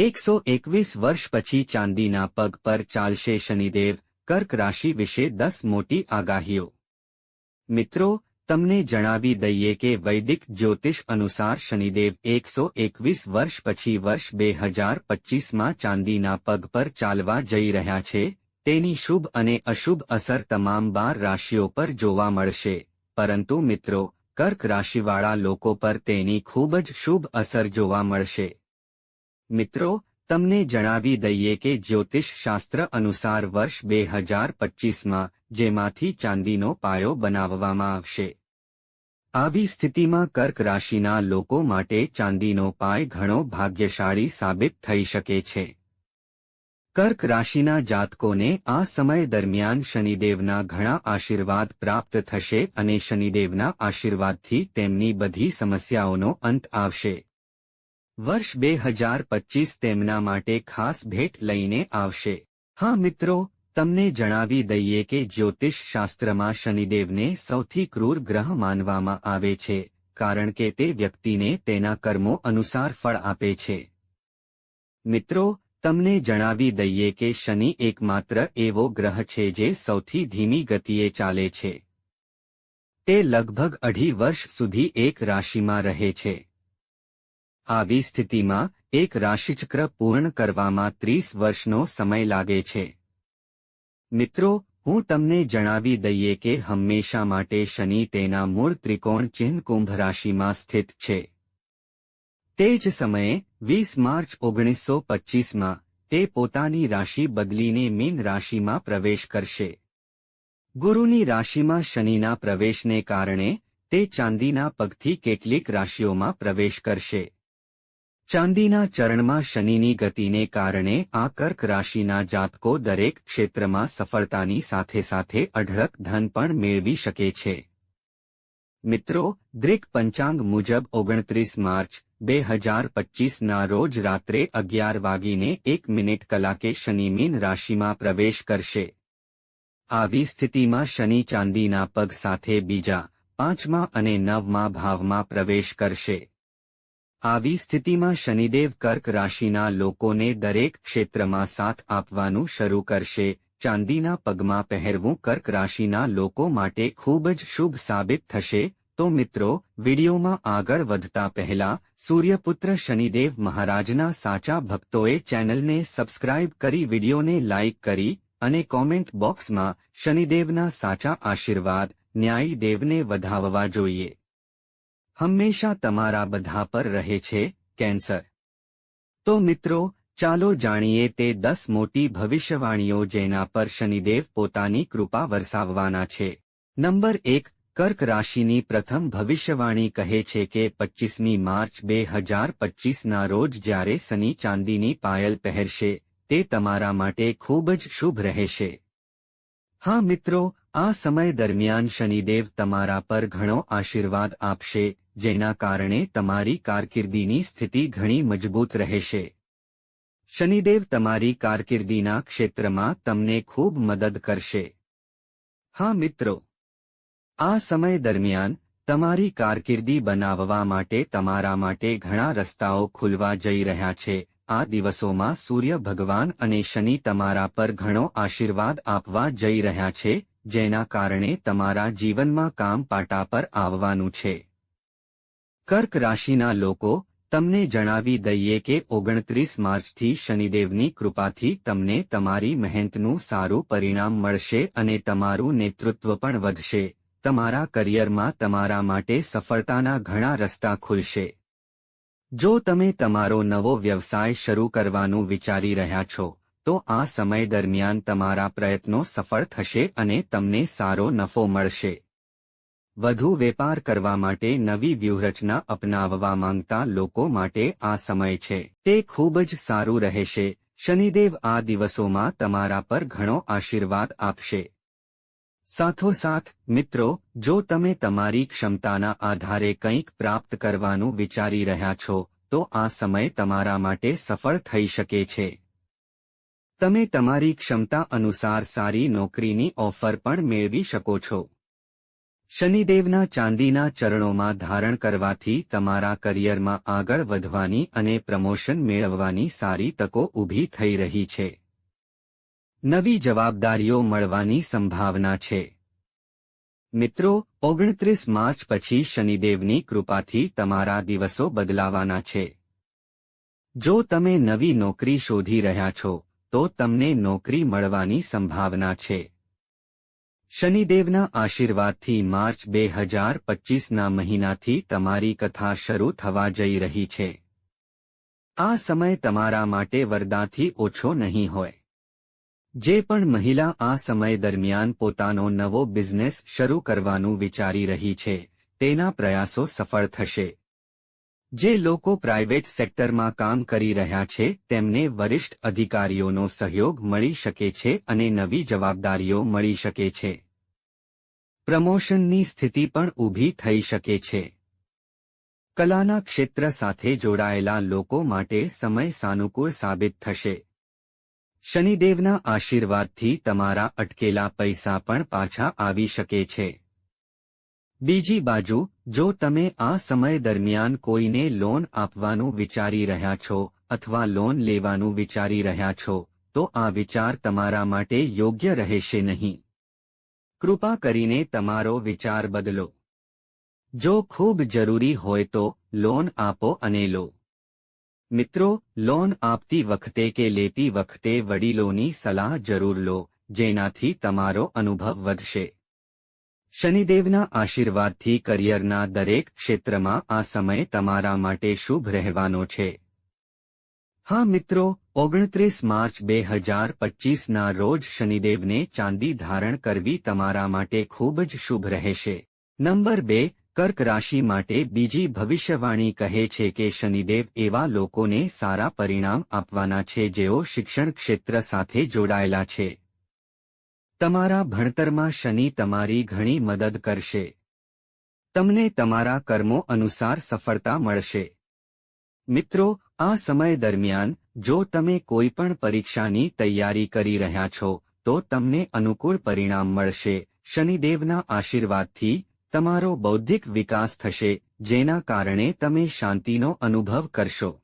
એકસો એકવીસ વર્ષ પછી ચાંદીના પગ પર ચાલશે શનિદેવ, કર્ક રાશિ વિશે દસ મોટી આગાહીઓ. મિત્રો, તમને જણાવી દઈએ કે વૈદિક જ્યોતિષ અનુસાર શનિદેવ એકસો એકવીસ વર્ષ પછી વર્ષ બે હજાર પચ્ચીસમાં ચાંદીના પગ પર ચાલવા જઈ રહ્યા છે, તેની શુભ અને અશુભ અસર તમામ બાર રાશિઓ પર જોવા મળશે. પરંતુ મિત્રો, કર્ક રાશિવાળા લોકો પર તેની ખૂબ જ શુભ અસર જોવા મળશે. મિત્રો, તમને જણાવી દઈએ કે જ્યોતિષ શાસ્ત્ર અનુસાર વર્ષ બે હજાર પચીસમાં જેમાંથી ચાંદીનો પાયો બનાવવામાં આવશે. આવી સ્થિતિમાં કર્ક રાશિના લોકો માટે ચાંદીનો પાય ઘણો ભાગ્યશાળી સાબિત થઈ શકે છે. કર્ક રાશિના જાતકોને આ સમય દરમિયાન શનિદેવના ઘણા આશીર્વાદ પ્રાપ્ત થશે અને શનિદેવના આશીર્વાદથી તેમની બધી સમસ્યાઓનો અંત આવશે. વર્ષ બે હજાર પચીસ તેમના માટે ખાસ ભેટ લઈને આવશે. હા મિત્રો, તમને જણાવી દઈએ કે જ્યોતિષ શાસ્ત્રમાં શનિદેવને સૌથી ક્રૂર ગ્રહ માનવામાં આવે છે, કારણ કે તે વ્યક્તિને તેના કર્મો અનુસાર ફળ આપે છે. મિત્રો, તમને જણાવી દઈએ કે શનિ એકમાત્ર એવો ગ્રહ છે જે સૌથી ધીમી ગતિએ ચાલે છે. તે લગભગ અઢી વર્ષ સુધી એક રાશિમાં રહે છે. આવી સ્થિતિમાં એક રાશિચક્ર પૂર્ણ કરવામાં ત્રીસ વર્ષનો સમય લાગે છે. મિત્રો, હું તમને જણાવી દઈએ કે હંમેશા માટે શનિ તેના મૂળ ત્રિકોણ ચિહ્ન કુંભ રાશિમાં સ્થિત છે. તે જ સમયે, વીસ માર્ચ ઓગણીસો પચ્ચીસમાં તે પોતાની રાશિ બદલીને મીન રાશિમાં પ્રવેશ કરશે. ગુરુની રાશિમાં શનિના પ્રવેશને કારણે, તે ચાંદીના પગથી કેટલીક રાશિઓમાં પ્રવેશ કરશે. ચાંદીના ચરણમાં શનિની ગતિને કારણે આ કર્ક રાશિના જાતકો દરેક ક્ષેત્રમાં સફળતાની સાથે સાથે અઢળક ધન પણ મેળવી શકે છે. મિત્રો, દ્રિક પંચાંગ મુજબ ઓગણત્રીસ માર્ચ, બે હજાર પચ્ચીસના રોજ રાત્રે અગિયાર વાગીને એક મિનિટ કલાકે શનિ મીન રાશિમાં પ્રવેશ કરશે. આવી સ્થિતિમાં શનિ ચાંદીના પગ સાથે બીજા, પાંચમા અને નવમા ભાવમાં પ્રવેશ કરશે. આવી સ્થિતિમાં શનિદેવ કર્ક રાશિના લોકોને દરેક ક્ષેત્રમાં સાથ આપવાનું શરૂ કરશે. ચાંદીના પગમાં પહેરવું કર્ક રાશિના લોકો માટે ખૂબ જ શુભ સાબિત થશે. તો મિત્રો, વિડીયોમાં આગળ વધતા પહેલા, સૂર્યપુત્ર શનિદેવ મહારાજના સાચા ભક્તોએ ચેનલને સબસ્ક્રાઇબ કરી વિડીયોને લાઇક કરી અને કોમેન્ટ બોક્સમાં શનિદેવના સાચા આશીર્વાદ ન્યાયી દેવને વધાવવા જોઈએ. હંમેશા તમારા બધા પર રહે છે, કેન્સર. તો મિત્રો, ચાલો જાણીએ તે દસ મોટી ભવિષ્યવાણીઓ જેના પર શનિદેવ પોતાની કૃપા વરસાવવાના છે. નંબર એક, કર્ક રાશિની પ્રથમ ભવિષ્યવાણી કહે છે કે પચ્ચીસમી માર્ચ બે હજાર પચ્ચીસના રોજ જ્યારે શનિ ચાંદીની પાયલ પહેરશે, તે તમારા માટે ખૂબ જ શુભ રહેશે. હા મિત્રો, આ સમય દરમિયાન શનિદેવ તમારા પર ઘણો આશીર્વાદ આપશે જેના કારણે તમારી કારકિર્દીની સ્થિતિ ઘણી મજબૂત રહેશે. શનિદેવ તમારી કારકિર્દીના ક્ષેત્રમાં તમને ખૂબ મદદ કરશે. હા મિત્રો. આ સમય દરમિયાન, તમારી કારકિર્દી બનાવવા માટે તમારા માટે ઘણા રસ્તાઓ ખુલવા જઈ રહ્યા છે. આ દિવસોમાં સૂર્ય ભગવાન અને શનિ તમારા પર ઘણો આશીર્વાદ આપવા જઈ રહ્યા છે, જેના કારણે તમારા જીવનમાં કામ પાટા પર આવવાનું છે. કર્ક રાશિના લોકો, તમને જણાવી દઈએ કે ઓગણત્રીસ માર્ચથી શનિદેવની કૃપાથી તમને તમારી મહેનતનું સારું પરિણામ મળશે અને તમારું નેતૃત્વ પણ વધશે. તમારા કરિયરમાં તમારા માટે સફળતાના ઘણા રસ્તા ખુલશે. જો તમે તમારો નવો વ્યવસાય શરૂ કરવાનું વિચારી રહ્યા છો, તો આ સમય દરમિયાન તમારા પ્રયત્નો સફળ થશે અને તમને સારો નફો મળશે. વધુ વેપાર કરવા માટે નવી વ્યૂહરચના અપનાવવા માંગતા લોકો માટે આ સમય છે. તે ખૂબ જ સારું રહેશે. શનિદેવ આ દિવસોમાં તમારા પર ઘણો આશીર્વાદ આપશે. સાથોસાથ, મિત્રો, જો તમે તમારી ક્ષમતાના આધારે કંઈક પ્રાપ્ત કરવાનું વિચારી રહ્યા છો, તો આ સમય તમારા માટે સફળ થઈ શકે છે. તમે તમારી ક્ષમતા અનુસાર સારી નોકરીની ઓફર પણ મેળવી શકો છો. શનિદેવના ચાંદીના ચરણોમાં ધારણ કરવાથી તમારા કરિયરમાં આગળ વધવાની અને પ્રમોશન મેળવવાની સારી તકો ઊભી થઈ રહી છે. નવી જવાબદારીઓ મળવાની સંભાવના છે. મિત્રો, ઓગણત્રીસ માર્ચ પછી શનિદેવની કૃપાથી તમારા દિવસો બદલાવાના છે. જો તમે નવી નોકરી શોધી રહ્યા છો, તો તમને નોકરી મળવાની સંભાવના છે. શનિદેવના આશીર્વાદથી માર્ચ બે હજાર પચીસના મહિનાથી તમારી કથા શરૂ થવા જઈ રહી છે. આ સમય તમારા માટે વરદાથી ઓછો નહીં હોય. જે પણ મહિલા આ સમય દરમિયાન પોતાનો નવો બિઝનેસ શરૂ કરવાનું વિચારી રહી છે, તેના પ્રયાસો સફળ થશે. જે લોકો પ્રાઇવેટ સેક્ટરમાં કામ કરી રહ્યા છે, તેમને વરિષ્ઠ અધિકારીઓનો સહયોગ મળી શકે છે અને નવી જવાબદારીઓ મળી શકે છે. પ્રમોશનની સ્થિતિ પણ ઊભી થઈ શકે છે. કલાના ક્ષેત્ર સાથે જોડાયેલા લોકો માટે સમય સાનુકૂળ સાબિત થશે. શનિદેવના આશીર્વાદથી તમારા અટકેલા પૈસા પણ પાછા આવી શકે છે. બીજી બાજુ, જો તમે આ સમય દરમિયાન કોઈને લોન આપવાનું વિચારી રહ્યા છો અથવા લોન લેવાનું વિચારી રહ્યા છો, તો આ વિચાર તમારા માટે યોગ્ય રહેશે નહીં. કૃપા કરીને તમારો વિચાર બદલો. જો ખૂબ જરૂરી હોય તો લોન આપો અને લો. મિત્રો, લોન આપતી વખતે કે લેતી વખતે વડીલોની સલાહ જરૂર લો, જેનાથી તમારો અનુભવ વધશે. શનિદેવના આશીર્વાદથી કરિયરના દરેક ક્ષેત્રમાં આ સમય તમારા માટે શુભ રહેવાનો છે. હા મિત્રો, ઓગણત્રીસ માર્ચ બે હજાર પચીસના રોજ શનિદેવને ચાંદી ધારણ કરવી તમારા માટે ખૂબ જ શુભ રહેશે. નંબર બે, કર્ક રાશિ માટે બીજી ભવિષ્યવાણી કહે છે કે શનિદેવ એવા લોકોને સારા પરિણામ આપવાના છે જેઓ શિક્ષણ ક્ષેત્ર સાથે જોડાયેલા છે. તમારા ભણતરમાં શનિ તમારી ઘણી મદદ કરશે. તમને તમારા કર્મો અનુસાર સફળતા મળશે. મિત્રો, આ સમય દરમિયાન, જો તમે કોઈ પણ પરીક્ષાની તૈયારી કરી રહ્યા છો, તો તમને અનુકૂળ પરિણામ મળશે. શનિદેવના આશીર્વાદથી, તમારો બૌદ્ધિક વિકાસ થશે, જેના કારણે તમે શાંતિનો અનુભવ કરશો.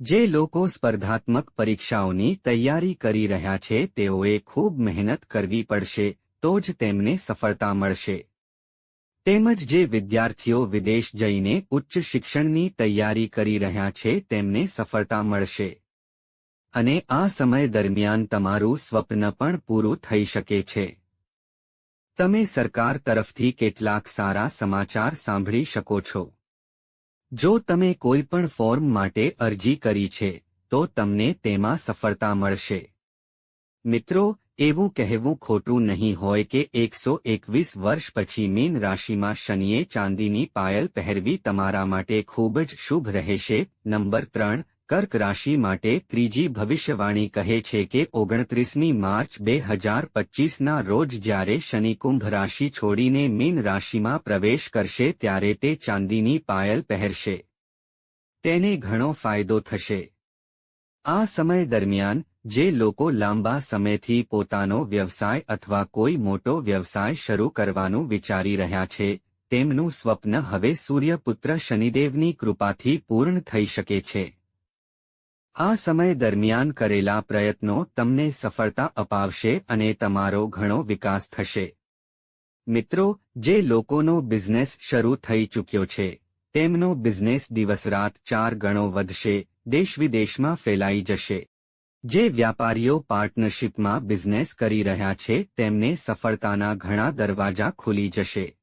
જે લોકો સ્પર્ધાત્મક પરીક્ષાઓની તૈયારી કરી રહ્યા છે, તેઓએ ખૂબ મહેનત કરવી પડશે, તો જ તેમને સફળતા મળશે. તેમજ જે વિદ્યાર્થીઓ વિદેશ જઈને ઉચ્ચ શિક્ષણની તૈયારી કરી રહ્યા છે, તેમને સફળતા મળશે. અને આ સમય દરમિયાન તમારું સ્વપ્ન પણ પૂરું થઈ શકે છે. તમે સરકાર તરફથી કેટલાક સારા સમાચાર સાંભળી શકો છો. જો તમે કોઈ પણ ફોર્મ માટે અરજી કરી છે, તો તમને તેમાં સફળતા મળશે. મિત્રો, એવું કહેવું ખોટું નહીં હોય કે એકસો એકવીસ વર્ષ પછી મીન રાશિમાં શનિએ ચાંદીની પાયલ પહેરવી તમારા માટે ખૂબ જ શુભ રહેશે. નંબર ત્રણ કર્ક રાશિ માટે ત્રીજી ભવિષ્યવાણી કહે છે કે ઓગણત્રીસમી માર્ચ બે હજાર પચીસના રોજ જ્યારે શનિ કુંભ રાશિ છોડીને મીન રાશિમાં પ્રવેશ કરશે ત્યારે તે ચાંદીની પાયલ પહેરશે. તેને ઘણો ફાયદો થશે. આ સમય દરમિયાન, જે લોકો લાંબા સમયથી પોતાનો વ્યવસાય અથવા કોઈ મોટો વ્યવસાય શરૂ કરવાનું વિચારી રહ્યા છે, તેમનું સ્વપ્ન હવે સૂર્યપુત્ર શનિદેવની કૃપાથી પૂર્ણ થઈ શકે છે. આ સમય દરમિયાન કરેલા પ્રયત્નો તમને સફળતા અપાવશે અને તમારો ઘણો વિકાસ થશે. મિત્રો, જે લોકોનો બિઝનેસ શરૂ થઈ ચૂક્યો છે, તેમનો બિઝનેસ દિવસ રાત ચાર ગણો વધશે, દેશ વિદેશમાં ફેલાઈ જશે. જે વ્યાપારીઓ પાર્ટનરશિપમાં બિઝનેસ કરી રહ્યા છે, તેમને સફળતાના ઘણા દરવાજા ખુલી જશે.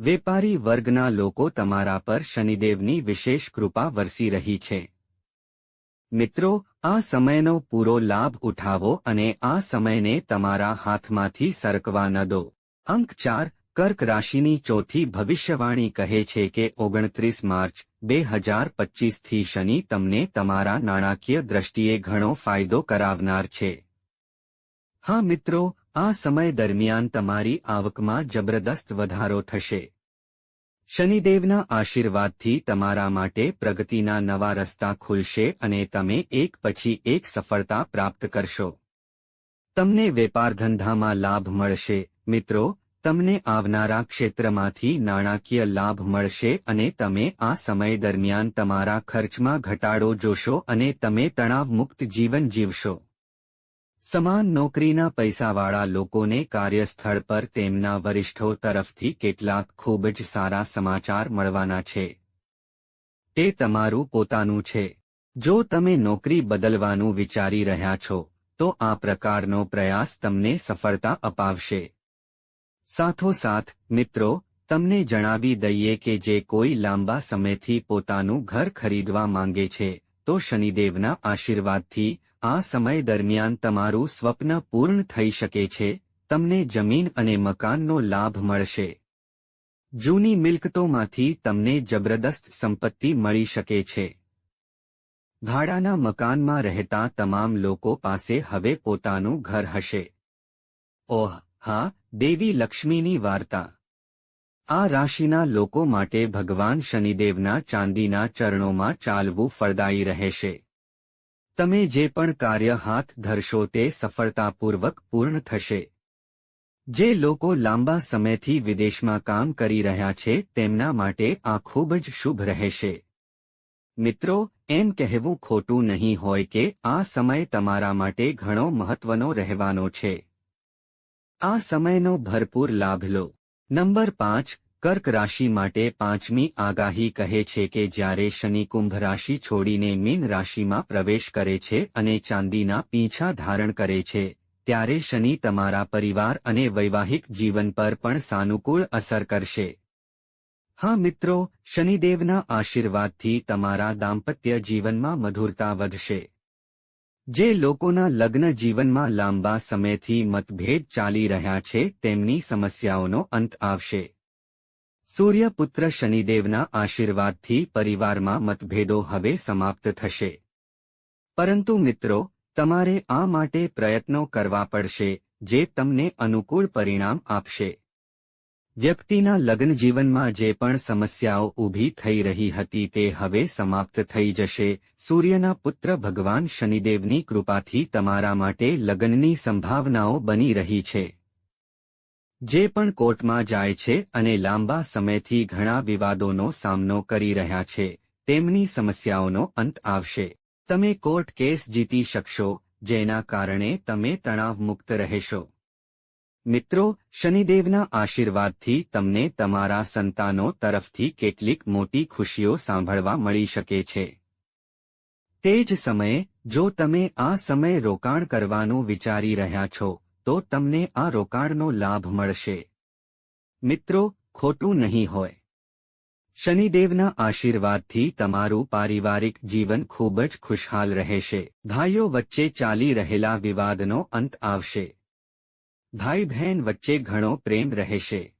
વેપારી વર્ગના લોકો તમારા પર શનિદેવની વિશેષ કૃપા વરસી રહી છે. મિત્રો, આ સમયનો પૂરો લાભ ઉઠાવો અને આ સમયને તમારા હાથમાંથી સરકવા ન દો. અંક ચાર, કર્ક રાશિની ચોથી ભવિષ્યવાણી કહે છે કે ઓગણત્રીસ માર્ચ બે હજાર પચીસથી શનિ તમને તમારા નાણાકીય દ્રષ્ટિએ ઘણો ફાયદો કરાવનાર છે. હા મિત્રો, આ સમય દરમિયાન તમારી આવકમાં જબરદસ્ત વધારો થશે. શનિદેવના આશીર્વાદથી તમારા માટે પ્રગતિના નવા રસ્તા ખુલશે અને તમે એક પછી એક સફળતા પ્રાપ્ત કરશો. તમને વેપાર ધંધામાં લાભ મળશે. મિત્રો, તમને આવનારા ક્ષેત્રમાંથી નાણાકીય લાભ મળશે અને તમે આ સમય દરમિયાન તમારા ખર્ચમાં ઘટાડો જોશો અને તમે તણાવમુક્ત જીવન જીવશો. સમાન નોકરીના પૈસાવાળા લોકોને કાર્યસ્થળ પર તેમના વરિષ્ઠો તરફથી કેટલાક ખૂબ જ સારા સમાચાર મળવાના છે. તે તમારું પોતાનું છે. જો તમે નોકરી બદલવાનું વિચારી રહ્યા છો, તો આ પ્રકારનો પ્રયાસ તમને સફળતા અપાવશે. સાથોસાથ, મિત્રો, તમને જણાવી દઈએ કે જે કોઈ લાંબા સમયથી પોતાનું ઘર ખરીદવા માંગે છે, તો શનિદેવના આશીર્વાદથી આ સમય દરમિયાન તમારું સ્વપ્ન પૂર્ણ થઈ શકે છે, તમને જમીન અને મકાનનો લાભ મળશે. જૂની મિલકતોમાંથી તમને જબરદસ્ત સંપત્તિ મળી શકે છે. ભાડાના મકાનમાં રહેતા તમામ લોકો પાસે હવે પોતાનું ઘર હશે. ઓહ, હા, દેવી લક્ષ્મીની વાર્તા. આ રાશિના લોકો માટે ભગવાન શનિદેવના ચાંદીના ચરણોમાં ચાલવું ફળદાયી રહેશે. તમે જે પણ કાર્ય હાથ ધરશો તે સફળતાપૂર્વક પૂર્ણ થશે. જે લોકો લાંબા સમયથી વિદેશમાં કામ કરી રહ્યા છે તેમના માટે આ ખૂબ જ શુભ રહેશે. મિત્રો, એમ કહેવું ખોટું નહીં હોય કે આ સમય તમારા માટે ઘણો મહત્વનો રહેવાનો છે. આ સમયનો ભરપૂર લાભ લો. નંબર પાંચ કર્ક રાશિ માટે પાંચમી આગાહી કહે છે કે જ્યારે શનિ કુંભ રાશિ છોડીને મીન રાશિમાં પ્રવેશ કરે છે અને ચાંદીના પીંછા ધારણ કરે છે, ત્યારે શનિ તમારા પરિવાર અને વૈવાહિક જીવન પર પણ સાનુકૂળ અસર કરશે. હા મિત્રો, શનિદેવના આશીર્વાદથી તમારા દાંપત્ય જીવનમાં મધુરતા વધશે. જે લોકોના લગ્ન જીવનમાં લાંબા સમયથી મતભેદ ચાલી રહ્યા છે, તેમની સમસ્યાઓનો અંત આવશે. સૂર્યપુત્ર શનિદેવના આશીર્વાદથી પરિવારમાં મતભેદો હવે સમાપ્ત થશે. પરંતુ મિત્રો, તમારે આ માટે પ્રયત્નો કરવા પડશે, જે તમને અનુકૂળ પરિણામ આપશે. વ્યક્તિના લગ્ન જીવનમાં જે પણ સમસ્યાઓ ઊભી થઈ રહી હતી તે હવે સમાપ્ત થઈ જશે. સૂર્યના પુત્ર ભગવાન શનિદેવની કૃપાથી તમારા માટે લગ્નની સંભાવનાઓ બની રહી છે. જે પણ કોર્ટમાં જાય છે અને લાંબા સમયથી ઘણા વિવાદોનો સામનો કરી રહ્યા છે, તેમની સમસ્યાઓનો અંત આવશે. તમે કોર્ટ કેસ જીતી શકશો, જેના કારણે તમે તણાવમુક્ત રહેશો. મિત્રો, શનિદેવના આશીર્વાદથી તમને તમારા સંતાનો તરફથી કેટલીક મોટી ખુશીઓ સાંભળવા મળી શકે છે. તે જ સમયે, જો તમે આ સમય રોકાણ કરવાનું વિચારી રહ્યા છો તો તમને આ રોકાણનો લાભ મળશે. મિત્રો, ખોટું નહીં હોય. શનિદેવના આશીર્વાદથી તમારું પારિવારિક જીવન ખૂબ જ ખુશહાલ રહેશે. ભાઈઓ, વચ્ચે ચાલી રહેલા વિવાદનો અંત આવશે. ભાઈ બહેન વચ્ચે ઘણો પ્રેમ રહેશે.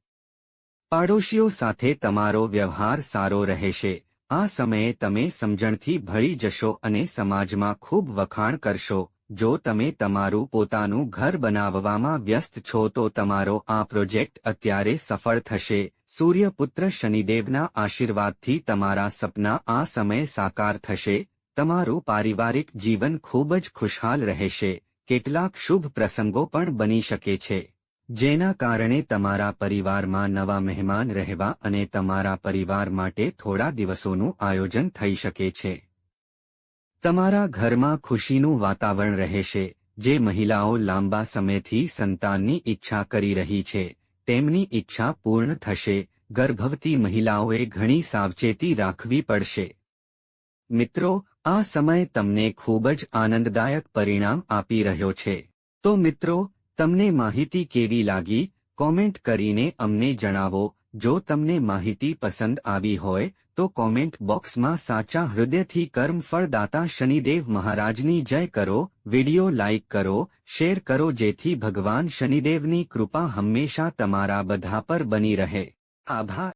પાડોશીઓ સાથે તમારો વ્યવહાર સારો રહેશે. આ સમયે તમે સમજણથી ભળી જશો અને સમાજમાં ખૂબ વખાણ કરશો. જો તમે તમારું પોતાનું ઘર બનાવવામાં વ્યસ્ત છો તો તમારો આ પ્રોજેક્ટ અત્યારે સફળ થશે. સૂર્યપુત્ર શનિદેવના આશીર્વાદથી તમારા સપના આ સમય સાકાર થશે. તમારું પારિવારિક જીવન ખૂબ જ ખુશહાલ રહેશે. કેટલાક શુભ પ્રસંગો પણ બની શકે છે. જેના કારણે તમારા પરિવારમાં નવા મહેમાન રહેવા અને તમારા પરિવાર માટે થોડા દિવસોનું આયોજન થઈ શકે છે. તમારા ઘરમાં ખુશીનું વાતાવરણ રહેશે, જે મહિલાઓ લાંબા સમયથી સંતાનની ઈચ્છા કરી રહી છે, તેમની ઈચ્છા પૂર્ણ થશે, ગર્ભવતી મહિલાઓએ ઘણી સાવચેતી રાખવી પડશે. મિત્રો, આ સમય તમને ખૂબ જ આનંદદાયક પરિણામ આપી રહ્યો છે. તો મિત્રો, તમને માહિતી કેવી લાગી? કોમેન્ટ કરીને અમને જણાવો. જો તમને માહિતી પસંદ આવી હોય, તો કોમેન્ટ બોક્સમાં સાચા હૃદયથી કર્મ ફળદાતા શનિદેવ મહારાજની જય કરો, વિડિયો લાઇક કરો, શેર કરો જેથી ભગવાન શનિદેવની કૃપા હંમેશા તમારા બધા પર બની રહે. આભાર.